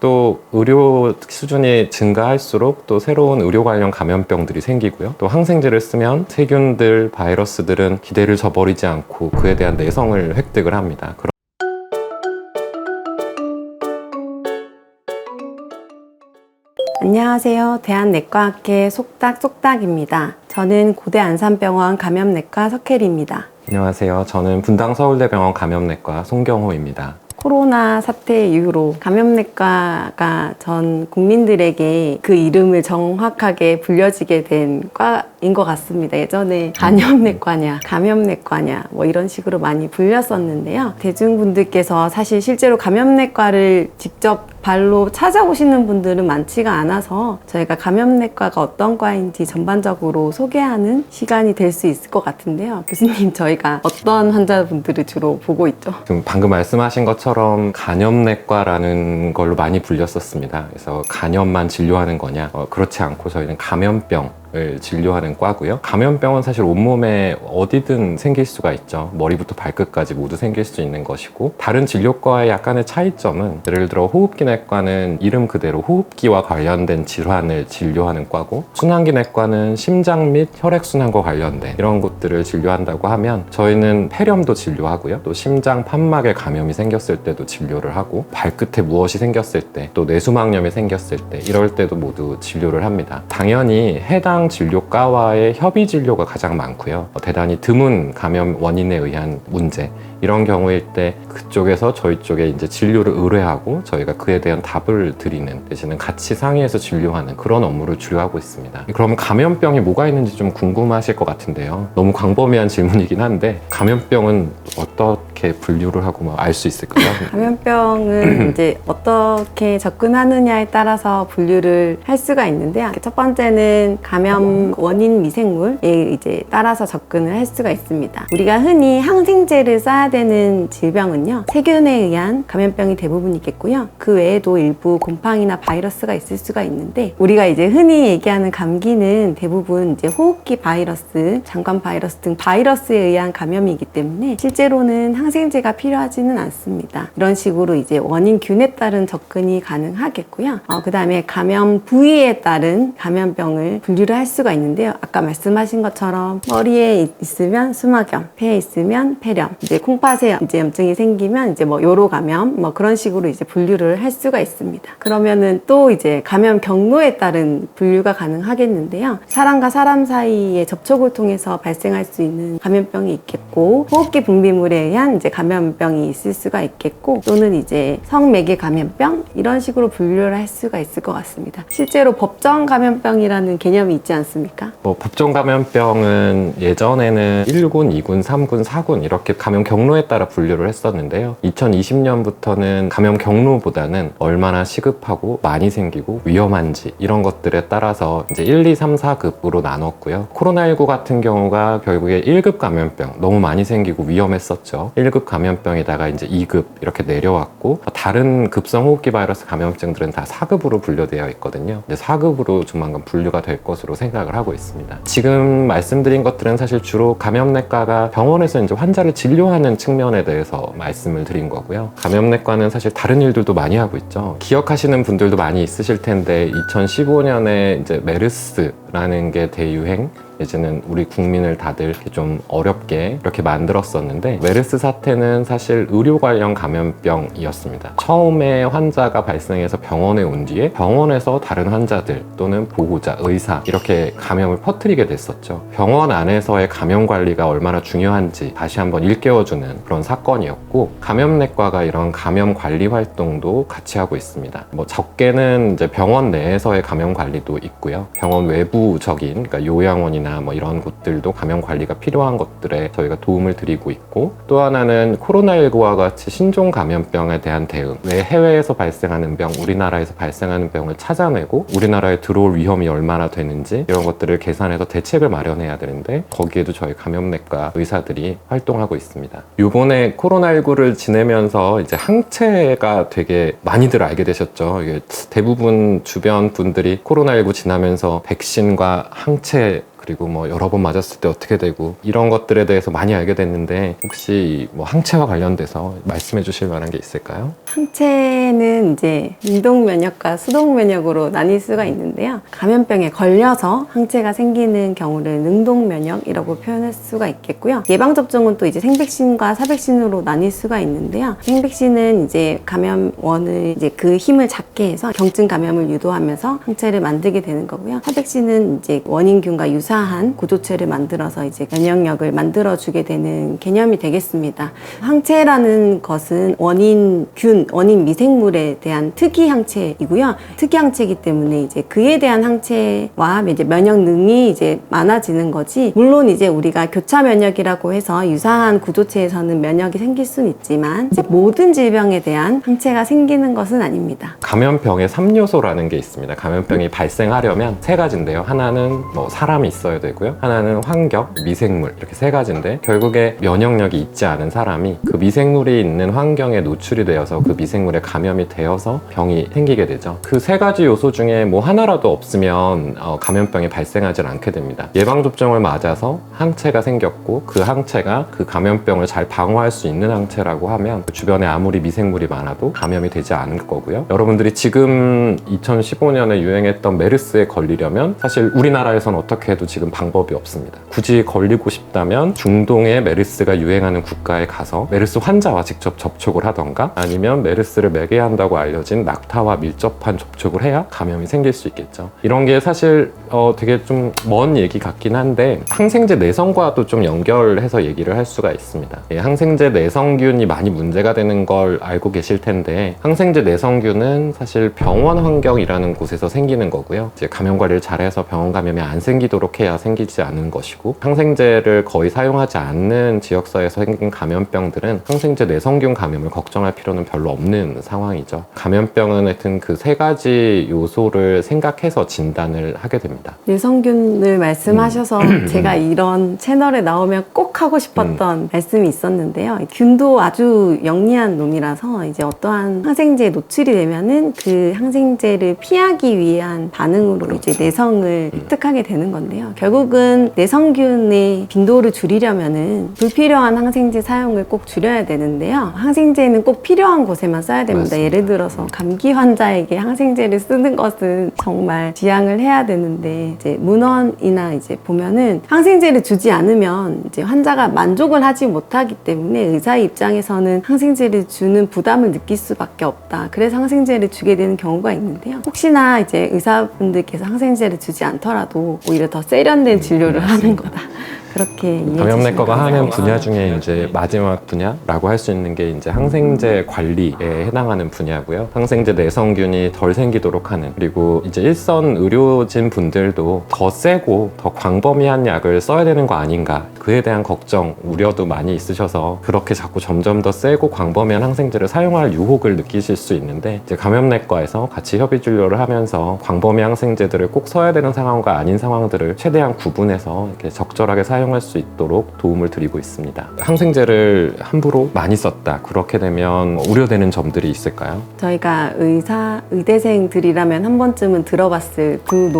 또 의료 수준이 증가할수록 또 새로운 의료 관련 감염병들이 생기고요. 또 항생제를 쓰면 세균들, 바이러스들은 기대를 저버리지 않고 그에 대한 내성을 획득을 합니다. 안녕하세요. 대한내과학회 속닥 속닥입니다. 저는 고대 안산병원 감염내과 석혜리입니다. 안녕하세요. 저는 분당 서울대병원 감염내과 송경호입니다. 코로나 사태 이후로 감염내과가 전 국민들에게 그 이름을 정확하게 불려지게 된 과 인것 같습니다. 예전에 간염내과냐, 감염내과냐, 뭐 이런 식으로 많이 불렸었는데요. 대중분들께서 사실 실제로 감염내과를 직접 발로 찾아오시는 분들은 많지가 않아서 저희가 감염내과가 어떤 과인지 전반적으로 소개하는 시간이 될 수 있을 것 같은데요. 교수님, 저희가 어떤 환자분들을 주로 보고 있죠? 지금 방금 말씀하신 것처럼 간염내과라는 걸로 많이 불렸었습니다. 그래서 간염만 진료하는 거냐? 어, 그렇지 않고 저희는 감염병 을 진료하는 과고요. 감염병은 사실 온몸에 어디든 생길 수가 있죠. 머리부터 발끝까지 모두 생길 수 있는 것이고 다른 진료과의 약간의 차이점은 예를 들어 호흡기 내과는 이름 그대로 호흡기와 관련된 질환을 진료하는 과고 순환기 내과는 심장 및 혈액순환과 관련된 이런 것들을 진료한다고 하면 저희는 폐렴도 진료하고요. 또 심장 판막에 감염이 생겼을 때도 진료를 하고 발끝에 무엇이 생겼을 때 또 뇌수막염이 생겼을 때 이럴 때도 모두 진료를 합니다. 당연히 해당 해당 진료과와의 협의 진료가 가장 많고요. 어, 대단히 드문 감염 원인에 의한 문제 이런 경우일 때 그쪽에서 저희 쪽에 이제 진료를 의뢰하고 저희가 그에 대한 답을 드리는 대신에 같이 상의해서 진료하는 그런 업무를 주로 하고 있습니다. 그럼 감염병이 뭐가 있는지 좀 궁금하실 것 같은데요. 너무 광범위한 질문이긴 한데 감염병은 어떻게 분류를 하고 알 수 있을까요? 감염병은 이제 어떻게 접근하느냐에 따라서 분류를 할 수가 있는데요. 첫 번째는 감염 원인 미생물에 이제 따라서 접근을 할 수가 있습니다. 우리가 흔히 항생제를 되는 질병은요. 세균에 의한 감염병이 대부분이겠고요. 그 외에도 일부 곰팡이나 바이러스가 있을 수가 있는데 우리가 이제 흔히 얘기하는 감기는 대부분 이제 호흡기 바이러스, 장관 바이러스 등 바이러스에 의한 감염이기 때문에 실제로는 항생제가 필요하지는 않습니다. 이런 식으로 이제 원인균에 따른 접근이 가능하겠고요. 어, 그 다음에 감염 부위에 따른 감염병을 분류를 할 수가 있는데요. 아까 말씀하신 것처럼 머리에 있으면 수막염, 폐에 있으면 폐렴, 이제 콩 팥에 이제 염증이 생기면 이제 뭐 요로 감염, 뭐 그런 식으로 이제 분류를 할 수가 있습니다. 그러면은 또 이제 감염 경로에 따른 분류가 가능하겠는데요. 사람과 사람 사이의 접촉을 통해서 발생할 수 있는 감염병이 있겠고, 호흡기 분비물에 의한 이제 감염병이 있을 수가 있겠고, 또는 이제 성매개 감염병 이런 식으로 분류를 할 수가 있을 것 같습니다. 실제로 법정 감염병이라는 개념이 있지 않습니까? 뭐 법정 감염병은 예전에는 1군, 2군, 3군, 4군 이렇게 감염 경로 에 따라 분류를 했었는데요. 2020년부터는 감염 경로보다는 얼마나 시급하고 많이 생기고 위험한지 이런 것들에 따라서 이제 1, 2, 3, 4급으로 나눴고요. 코로나19 같은 경우가 결국에 1급 감염병 너무 많이 생기고 위험했었죠. 1급 감염병에다가 이제 2급 이렇게 내려왔고 다른 급성 호흡기 바이러스 감염증들은 다 4급으로 분류되어 있거든요. 이제 4급으로 조만간 분류가 될 것으로 생각을 하고 있습니다. 지금 말씀드린 것들은 사실 주로 감염내과가 병원에서 이제 환자를 진료하는 측면에 대해서 말씀을 드린 거고요. 감염내과는 사실 다른 일들도 많이 하고 있죠. 기억하시는 분들도 많이 있으실 텐데 2015년에 이제 메르스라는 게 대유행 이제는 우리 국민을 다들 이렇게 좀 어렵게 이렇게 만들었었는데 메르스 사태는 사실 의료 관련 감염병이었습니다. 처음에 환자가 발생해서 병원에 온 뒤에 병원에서 다른 환자들 또는 보호자, 의사 이렇게 감염을 퍼뜨리게 됐었죠. 병원 안에서의 감염 관리가 얼마나 중요한지 다시 한번 일깨워주는 그런 사건이었고 감염내과가 이런 감염 관리 활동도 같이 하고 있습니다. 뭐 적게는 이제 병원 내에서의 감염 관리도 있고요. 병원 외부적인 그러니까 요양원이나 뭐 이런 곳들도 감염 관리가 필요한 것들에 저희가 도움을 드리고 있고 또 하나는 코로나19와 같이 신종 감염병에 대한 대응 왜 해외에서 발생하는 병 우리나라에서 발생하는 병을 찾아내고 우리나라에 들어올 위험이 얼마나 되는지 이런 것들을 계산해서 대책을 마련해야 되는데 거기에도 저희 감염내과 의사들이 활동하고 있습니다. 요번에 코로나19를 지내면서 이제 항체가 되게 많이들 알게 되셨죠. 대부분 주변 분들이 코로나19 지나면서 백신과 항체 그리고 뭐 여러 번 맞았을 때 어떻게 되고 이런 것들에 대해서 많이 알게 됐는데 혹시 뭐 항체와 관련돼서 말씀해 주실 만한 게 있을까요? 항체는 이제 운동 면역과 수동 면역으로 나뉠 수가 있는데요. 감염병에 걸려서 항체가 생기는 경우를 능동 면역이라고 표현할 수가 있겠고요. 예방 접종은 또 이제 생백신과 사백신으로 나뉠 수가 있는데요. 생백신은 이제 감염원을 이제 그 힘을 작게 해서 경증 감염을 유도하면서 항체를 만들게 되는 거고요. 사백신은 이제 원인균과 유사 한 구조체를 만들어서 이제 면역력을 만들어 주게 되는 개념이 되겠습니다. 항체라는 것은 원인균, 원인 미생물에 대한 특이 항체이고요. 특이 항체이기 때문에 이제 그에 대한 항체와 이제 면역 능이 이제 많아지는 거지. 물론 이제 우리가 교차 면역이라고 해서 유사한 구조체에서는 면역이 생길 수는 있지만 모든 질병에 대한 항체가 생기는 것은 아닙니다. 감염병의 3요소라는 게 있습니다. 감염병이 발생하려면 세 가지인데요. 하나는 뭐 사람이 있어 야 되고요. 하나는 환경, 미생물 이렇게 세 가지인데 결국에 면역력이 있지 않은 사람이 그 미생물이 있는 환경에 노출이 되어서 그 미생물에 감염이 되어서 병이 생기게 되죠. 그 세 가지 요소 중에 뭐 하나라도 없으면 어, 감염병이 발생하지 않게 됩니다. 예방접종을 맞아서 항체가 생겼고 그 항체가 그 감염병을 잘 방어할 수 있는 항체라고 하면 그 주변에 아무리 미생물이 많아도 감염이 되지 않을 거고요. 여러분들이 지금 2015년에 유행했던 메르스에 걸리려면 사실 우리나라에서는 어떻게 해도 지금 방법이 없습니다. 굳이 걸리고 싶다면 중동의 메르스가 유행하는 국가에 가서 메르스 환자와 직접 접촉을 하던가 아니면 메르스를 매개한다고 알려진 낙타와 밀접한 접촉을 해야 감염이 생길 수 있겠죠. 이런 게 사실 어, 되게 좀 먼 얘기 같긴 한데 항생제 내성과도 좀 연결해서 얘기를 할 수가 있습니다. 예, 항생제 내성균이 많이 문제가 되는 걸 알고 계실 텐데 항생제 내성균은 사실 병원 환경이라는 곳에서 생기는 거고요. 이제 감염 관리를 잘해서 병원 감염이 안 생기도록 해야 생기지 않는 것이고 항생제를 거의 사용하지 않는 지역사회에서 생긴 감염병들은 항생제 내성균 감염을 걱정할 필요는 별로 없는 상황이죠. 감염병은 하여튼 그 세 가지 요소를 생각해서 진단을 하게 됩니다. 유성균을 말씀하셔서 제가 이런 채널에 나오면 꼭 하고 싶었던 말씀이 있었는데요. 균도 아주 영리한 놈이라서 이제 어떠한 항생제에 노출이 되면은 그 항생제를 피하기 위한 반응으로 이제 내성을 획득하게 되는 건데요. 결국은 내성균의 빈도를 줄이려면은 불필요한 항생제 사용을 꼭 줄여야 되는데요. 항생제는 꼭 필요한 곳에만 써야 됩니다. 맞습니다. 예를 들어서 감기 환자에게 항생제를 쓰는 것은 정말 지양을 해야 되는데 이제 문헌이나 이제 보면은 항생제를 주지 않으면 이제 환자가 만족을 하지 못하기 때문에 의사의 입장에서는 항생제를 주는 부담을 느낄 수밖에 없다. 그래서 항생제를 주게 되는 경우가 있는데요. 혹시나 이제 의사분들께서 항생제를 주지 않더라도 오히려 더세 련된 진료를 하는 거다. 그렇게 감염내과가 주시면 하는. 분야 중에 이제 마지막 분야라고 할 수 있는 게 이제 항생제 관리에 해당하는 분야고요. 항생제 내성균이 덜 생기도록 하는 그리고 이제 일선 의료진 분들도 더 세고 더 광범위한 약을 써야 되는 거 아닌가 그에 대한 걱정 우려도 많이 있으셔서 그렇게 자꾸 점점 더 세고 광범위한 항생제를 사용할 유혹을 느끼실 수 있는데 이제 감염내과에서 같이 협의 진료를 하면서 광범위한 항생제들을 꼭 써야 되는 상황과 아닌 상황들을 최대한 구분해서 이렇게 적절하게 사용 할 수 있도록 도움을 드리고 있습니다. 항생제를 함부로 많이 썼다. 그렇게 되면 우려되는 점들이 있을까요? 저희가 의사 의대생들이라면 한 번쯤은 들어봤을 그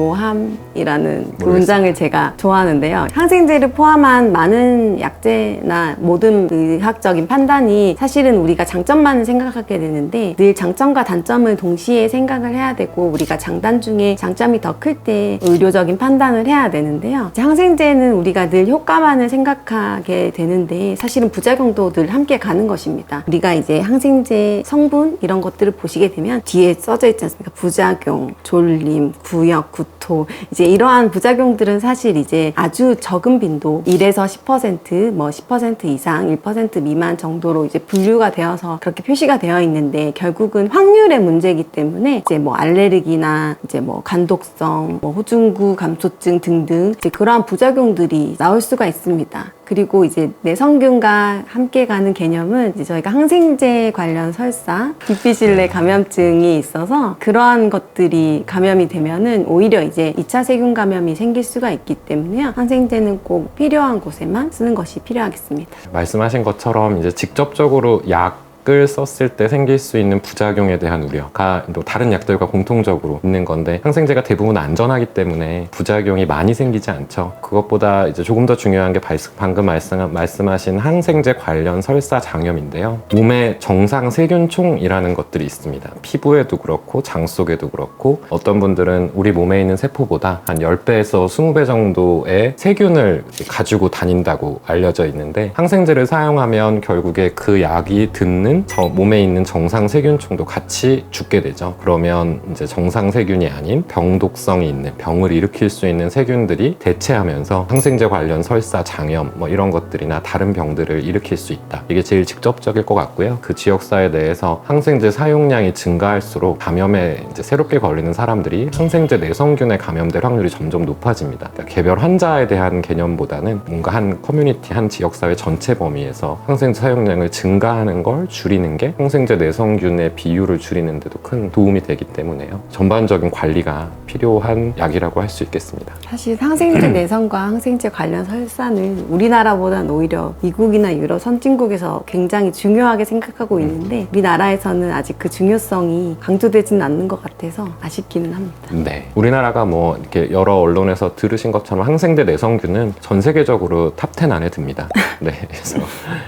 모르겠어요. 문장을 제가 좋아하는데요. 항생제를 포함한 많은 약제나 모든 의학적인 판단이 사실은 우리가 장점만 생각하게 되는데 늘 장점과 단점을 동시에 생각을 해야 되고 우리가 장단 중에 장점이 더 클 때 의료적인 판단을 해야 되는데요. 항생제는 우리가 늘 효과 만을 생각하게 되는데 사실은 부작용도 늘 함께 가는 것입니다. 우리가 이제 항생제 성분 이런 것들을 보시게 되면 뒤에 써져 있지 않습니까? 부작용, 졸림, 구역, 구토 이제 이러한 부작용들은 사실 이제 아주 적은 빈도 1에서 10%, 뭐 10% 이상, 1% 미만 정도로 이제 분류가 되어서 그렇게 표시가 되어 있는데 결국은 확률의 문제이기 때문에 이제 뭐 알레르기나 이제 뭐 간독성, 뭐 호중구 감소증 등등 이제 그러한 부작용들이 나올 수가 있습니다. 그리고 이제 내성균과 함께 가는 개념은 이제 저희가 항생제 관련 설사, 기피실내 감염증이 있어서 그러한 것들이 감염이 되면은 오히려 이제 2차 세균 감염이 생길 수가 있기 때문에요. 항생제는 꼭 필요한 곳에만 쓰는 것이 필요하겠습니다. 말씀하신 것처럼 이제 직접적으로 약 약을 썼을 때 생길 수 있는 부작용에 대한 우려가 또 다른 약들과 공통적으로 있는 건데 항생제가 대부분 안전하기 때문에 부작용이 많이 생기지 않죠. 그것보다 이제 조금 더 중요한 게 발- 방금 말씀, 말씀 하신 항생제 관련 설사 장염인데요. 몸에 정상 세균총이라는 것들이 있습니다. 피부에도 그렇고 장 속에도 그렇고 어떤 분들은 우리 몸에 있는 세포보다 한 10배에서 20배 정도의 세균을 가지고 다닌다고 알려져 있는데 항생제를 사용하면 결국에 그 약이 듣는 저- 몸에 있는 정상 세균총도 같이 죽게 되죠. 그러면 이제 정상 세균이 아닌 병독성이 있는 병을 일으킬 수 있는 세균들이 대체하면서 항생제 관련 설사, 장염 뭐 이런 것들이나 다른 병들을 일으킬 수 있다. 이게 제일 직접적일 것 같고요. 그 지역사회 내에서 항생제 사용량이 증가할수록 감염에 이제 새롭게 걸리는 사람들이 항생제 내성균에 감염될 확률이 점점 높아집니다. 그러니까 개별 환자에 대한 개념보다는 뭔가 한 커뮤니티, 한 지역사회 전체 범위에서 항생제 사용량을 증가하는 걸 줄이는 게 항생제 내성균의 비율을 줄이는 데도 큰 도움이 되기 때문에요. 전반적인 관리가 필요한 약이라고 할 수 있겠습니다. 사실 항생제 내성과 항생제 관련 설사는 우리나라보다는 오히려 미국이나 유럽 선진국에서 굉장히 중요하게 생각하고 있는데 우리나라에서는 아직 그 중요성이 강조되지는 않는 것 같아서 아쉽기는 합니다. 네. 우리나라가 뭐 이렇게 여러 언론에서 들으신 것처럼 항생제 내성균은 전 세계적으로 탑10 안에 듭니다. 네. 그래서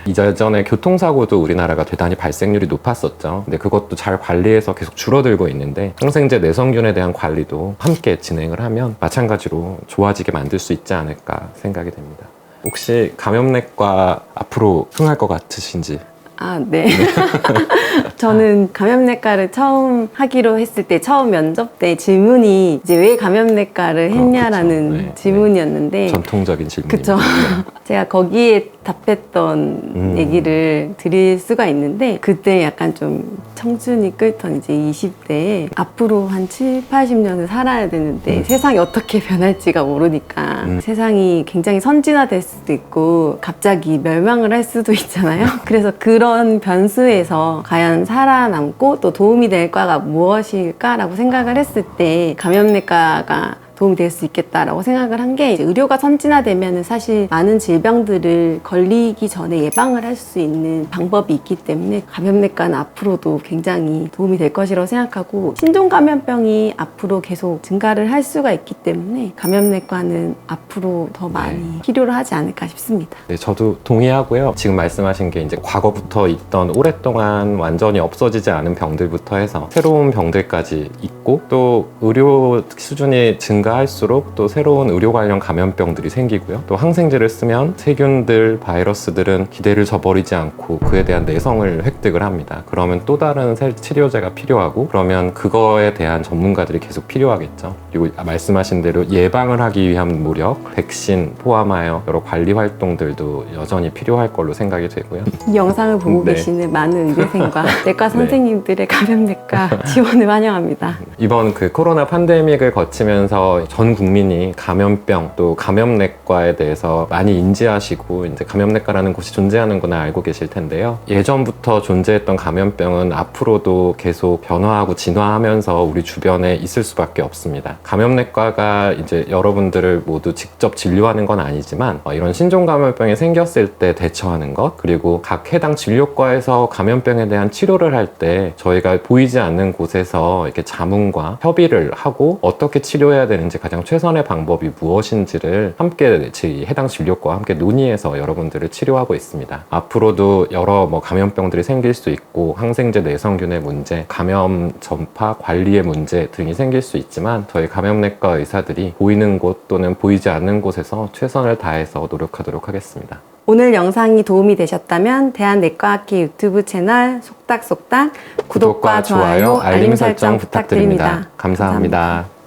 이전에 교통사고도 우리나라가 대단히 발생률이 높았었죠. 근데 그것도 잘 관리해서 계속 줄어들고 있는데 항생제 내성균에 대한 관리도 함께 진행을 하면 마찬가지로 좋아지게 만들 수 있지 않을까 생각이 됩니다. 혹시 감염내과 앞으로 흥할 것 같으신지 아, 네. 저는 감염내과를 처음 하기로 했을 때 처음 면접 때 질문이 이제 왜 감염내과를 어, 했냐라는 그쵸. 네, 질문이었는데 전통적인 질문입니다. 그쵸. 제가 거기에 답했던 음. 얘기를 드릴 수가 있는데 그때 약간 좀 청춘이 끓던 이제 20대에 앞으로 한 7, 80년을 살아야 되는데 음. 세상이 어떻게 변할지가 모르니까 음. 세상이 굉장히 선진화될 수도 있고 갑자기 멸망을 할 수도 있잖아요. 그래서 그런 변수에서 과연 살아남고 또 도움이 될 과가 무엇일까라고 생각을 했을 때 감염내과가 도움이 될 수 있겠다라고 생각을 한 게 의료가 선진화되면 사실 많은 질병들을 걸리기 전에 예방을 할 수 있는 방법이 있기 때문에 감염내과는 앞으로도 굉장히 도움이 될 것이라고 생각하고 신종 감염병이 앞으로 계속 증가를 할 수가 있기 때문에 감염내과는 앞으로 더 많이 필요로 하지 않을까 싶습니다. 네, 저도 동의하고요. 지금 말씀하신 게 이제 과거부터 있던 오랫동안 완전히 없어지지 않은 병들부터 해서 새로운 병들까지 있고 또 의료 수준이 증가 할수록 또 새로운 의료 관련 감염병들이 생기고요. 또 항생제를 쓰면 세균들, 바이러스들은 기대를 저버리지 않고 그에 대한 내성을 획득을 합니다. 그러면 또 다른 세- 치료제가 필요하고 그러면 그거에 대한 전문가들이 계속 필요하겠죠. 그리고 말씀하신 대로 예방을 하기 위한 노력, 백신 포함하여 여러 관리 활동들도 여전히 필요할 걸로 생각이 되고요. 이 영상을 보고 네. 계시는 많은 의대생과 내과 선생님들의 감염내과 지원을 환영합니다. 이번 그 코로나 팬데믹을 거치면서 전 국민이 감염병 또 감염내과에 대해서 많이 인지하시고 이제 감염내과라는 곳이 존재하는구나 알고 계실 텐데요. 예전부터 존재했던 감염병은 앞으로도 계속 변화하고 진화하면서 우리 주변에 있을 수밖에 없습니다. 감염내과가 이제 여러분들을 모두 직접 진료하는 건 아니지만 어, 이런 신종 감염병이 생겼을 때 대처하는 것 그리고 각 해당 진료과에서 감염병에 대한 치료를 할 때 저희가 보이지 않는 곳에서 이렇게 자문과 협의를 하고 어떻게 치료해야 되는 지 가장 최선의 방법이 무엇인지를 함께 저희 해당 진료과와 함께 논의해서 여러분들을 치료하고 있습니다. 앞으로도 여러 뭐 감염병들이 생길 수 있고 항생제 내성균의 문제, 감염 전파 관리의 문제 등이 생길 수 있지만 저희 감염내과 의사들이 보이는 곳 또는 보이지 않는 곳에서 최선을 다해서 노력하도록 하겠습니다. 오늘 영상이 도움이 되셨다면 대한내과학회 유튜브 채널 속닥속닥 구독과 좋아요, 알림 설정 부탁드립니다. 감사합니다.